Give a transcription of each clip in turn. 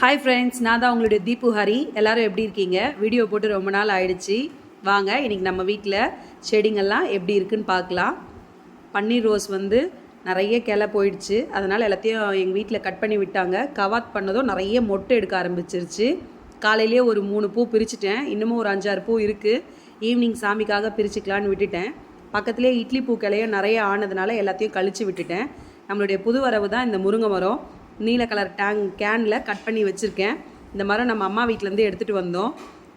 Hi friends நான் தான் உங்களுடைய தீபு ஹரி. எல்லாரும் எப்படி இருக்கீங்க? வீடியோ போட்டு ரொம்ப நாள் ஆயிடுச்சு. வாங்க இன்னைக்கு நம்ம வீட்டில் செடிங்கள்லாம் எப்படி இருக்குன்னு பார்க்கலாம். பன்னீர் ரோஸ் வந்து நிறைய கிளை போயிடுச்சு. அதனால் எல்லாத்தையும் எங்கள் வீட்டில் கட் பண்ணி விட்டாங்க. கவாத் பண்ணதும் நிறைய மொட்டை எடுக்க ஆரம்பிச்சிருச்சு. காலையிலேயே ஒரு மூணு பூ பிரிச்சுட்டேன். இன்னமும் ஒரு அஞ்சாறு பூ இருக்குது ஈவினிங் சாமிக்காக பிரிச்சுக்கலான்னு விட்டுட்டேன். பக்கத்துலேயே இட்லி பூ கிளையும் நிறைய ஆனதுனால எல்லாத்தையும் கழித்து விட்டுட்டேன். நம்மளுடைய புது வரவு தான் இந்த முருங்கை மரம். நீல கலர் டேங் கேனில் கட் பண்ணி வச்சுருக்கேன். இந்த மரம் நம்ம அம்மா வீட்டிலேருந்து எடுத்துகிட்டு வந்தோம்.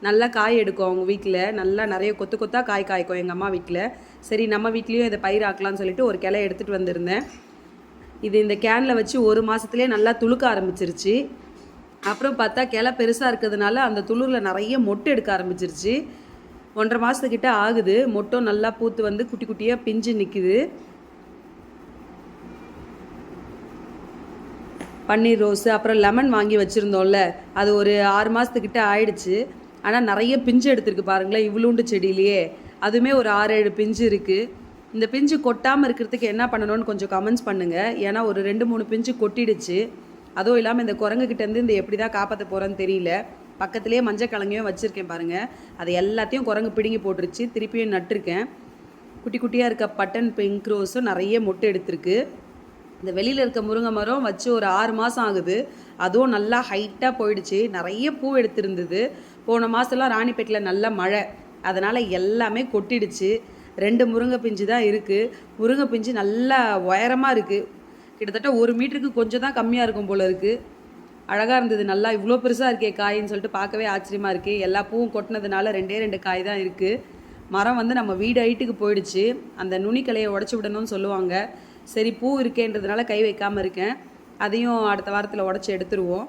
நல்லா காய் எடுக்கும் அவங்க வீட்டில் நல்லா நிறைய கொத்து கொத்தாக காய் காய்க்கும் எங்கள் அம்மா வீட்டில் சரி நம்ம வீட்லேயும் இதை பயிராக்கலாம்னு சொல்லிட்டு ஒரு கிளை எடுத்துகிட்டு வந்திருந்தேன். இது இந்த கேனில் வச்சு ஒரு மாதத்துலேயே நல்லா துளுக்க ஆரம்பிச்சிருச்சு. அப்புறம் பார்த்தா கிளை பெருசாக இருக்கிறதுனால அந்த துளிரில் நிறைய மொட்டை எடுக்க ஆரம்பிச்சிருச்சு. ஒன்றரை மாதத்துக்கிட்ட ஆகுது. மொட்டும் நல்லா பூத்து வந்து குட்டி குட்டியாக பிஞ்சு நிற்குது பன்னீர் ரோஸு அப்புறம் லெமன் வாங்கி வச்சுருந்தோம்ல அது ஒரு ஆறு மாதத்துக்கிட்ட ஆயிடுச்சு. ஆனால் நிறைய பிஞ்சு எடுத்திருக்கு பாருங்களேன் இவ்வளோண்டு செடியிலேயே. அதுவுமே ஒரு ஆறு ஏழு பிஞ்சு இருக்குது இந்த பிஞ்சு கொட்டாமல் இருக்கிறதுக்கு என்ன பண்ணணும்னு கொஞ்சம் கமெண்ட்ஸ் பண்ணுங்கள் ஏன்னா ஒரு ரெண்டு மூணு பிஞ்சு கொட்டிடுச்சு. அதுவும் இல்லாமல் இந்த குரங்குக்கிட்டேருந்து இந்த எப்படி தான் காப்பாற்ற போகிறேன்னு தெரியல. பக்கத்துலேயே மஞ்சள் கிழங்கையும் வச்சுருக்கேன் பாருங்கள் அது எல்லாத்தையும் குரங்கு பிடுங்கி போட்டுருச்சு. திருப்பியும் நட்டிருக்கேன். குட்டி குட்டியாக இருக்க பட்டன் பிங்க் ரோஸும் நிறைய மொட்டை எடுத்திருக்கு. இந்த வெளியில் இருக்க முருங்கை மரம் வச்சு ஒரு ஆறு மாதம் ஆகுது. அதுவும் நல்லா ஹைட்டாக போயிடுச்சு. நிறைய பூ எடுத்திருந்தது. போன மாதம்லாம் ராணிப்பேட்டில் நல்ல மழை. அதனால் எல்லாமே கொட்டிடுச்சு. ரெண்டு முருங்கை பிஞ்சு தான் இருக்குது முருங்கை பிஞ்சு நல்லா உயரமாக இருக்குது கிட்டத்தட்ட ஒரு மீட்டருக்கு கொஞ்சம் தான் கம்மியாக இருக்கும் போல் இருக்குது அழகாக இருந்தது. நல்லா இவ்வளோ பெருசாக இருக்கே காயின்னு சொல்லிட்டு பார்க்கவே ஆச்சரியமாக இருக்குது எல்லா பூவும் கொட்டினதுனால ரெண்டே ரெண்டு காய் தான் இருக்குது மரம் வந்து நம்ம வீடு ஹைட்டுக்கு போயிடுச்சு. அந்த நுனிக்கலையை உடச்சி விடணும்னு சொல்லுவாங்க. சரி பூ இருக்கேன்றதுனால கை வைக்காமல் இருக்கேன். அதையும் அடுத்த வாரத்தில் உடச்சி எடுத்துருவோம்.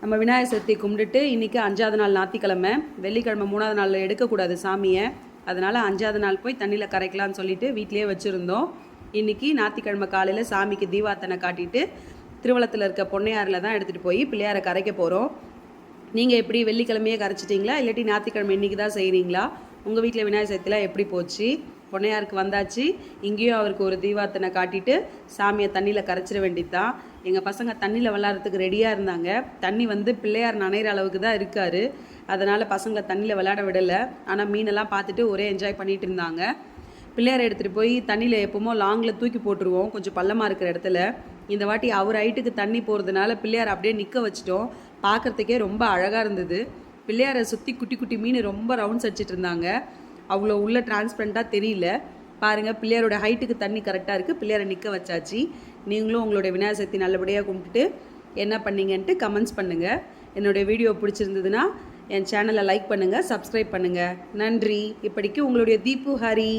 நம்ம விநாயகர் சதுர்த்தி கும்பிட்டுட்டு இன்றைக்கி அஞ்சாவது நாள் ஞாத்திக்கிழமை வெள்ளிக்கிழமை மூணாவது நாளில் எடுக்கக்கூடாது சாமியை. அதனால் அஞ்சாவது நாள் போய் தண்ணியில் கரைக்கலாம்னு சொல்லிட்டு வீட்டிலே வச்சுருந்தோம். இன்றைக்கி ஞாத்திக்கிழமை காலையில் சாமிக்கு தீபாத்தனை காட்டிட்டு திருவள்ளத்தில் இருக்க பொன்னையாறில் தான் எடுத்துகிட்டு போய் பிள்ளையாரை கரைக்க போகிறோம் நீங்கள் எப்படி வெள்ளிக்கிழமையே கரைச்சிட்டிங்களா? இல்லாட்டி ஞாயிற்றுக்கிழமை இன்றைக்கி தான் செய்கிறீங்களா உங்கள் வீட்டில் விநாயகர் சதுர்த்திலாம் எப்படி போச்சு? பொன்னையாருக்கு வந்தாச்சு. இங்கேயும் அவருக்கு ஒரு தீபாத்தனை காட்டிட்டு சாமியை தண்ணியில் கரைச்சிட வேண்டியது தான் எங்கள் பசங்க தண்ணியில் விளாட்றதுக்கு ரெடியாக இருந்தாங்க. தண்ணி வந்து பிள்ளையார் நனைகிற அளவுக்கு தான் இருக்கார். அதனால் பசங்களை தண்ணியில் விளையாட விடலை. ஆனால் மீனெல்லாம் பார்த்துட்டு ஒரே என்ஜாய் பண்ணிகிட்டு இருந்தாங்க. பிள்ளையார் எடுத்துகிட்டு போய் தண்ணியில் எப்போமோ லாங்கில் தூக்கி போட்டுருவோம். கொஞ்சம் பள்ளமாக இருக்கிற இடத்துல. இந்த வாட்டி அவர் ஹைட்டுக்கு தண்ணி போகிறதுனால பிள்ளையார் அப்படியே நிற்க வச்சிட்டோம். பார்க்குறதுக்கே ரொம்ப அழகாக இருந்தது. பிள்ளையாரை சுற்றி குட்டி குட்டி மீன் ரொம்ப ரவுண்ட்ஸ் அடிச்சிட்டு இருந்தாங்க. அவ்வளோ உள்ள டிரான்ஸ்பரண்ட்டாக தெரியல. பாருங்கள் பிள்ளையாரோட ஹைட்டுக்கு தண்ணி கரெக்டாக இருக்குது பிள்ளையாரை நிற்க வச்சாச்சு. நீங்களும் உங்களுடைய விநாயகர் சக்தி நல்லபடியாக கும்பிட்டுட்டு என்ன பண்ணீங்கன்ட்டு கமெண்ட்ஸ் பண்ணுங்கள் என்னுடைய வீடியோ பிடிச்சிருந்ததுன்னா என் சேனலை லைக் பண்ணுங்கள் சப்ஸ்கிரைப் பண்ணுங்கள் நன்றி. இப்படிக்கு உங்களுடைய தீபு ஹரி.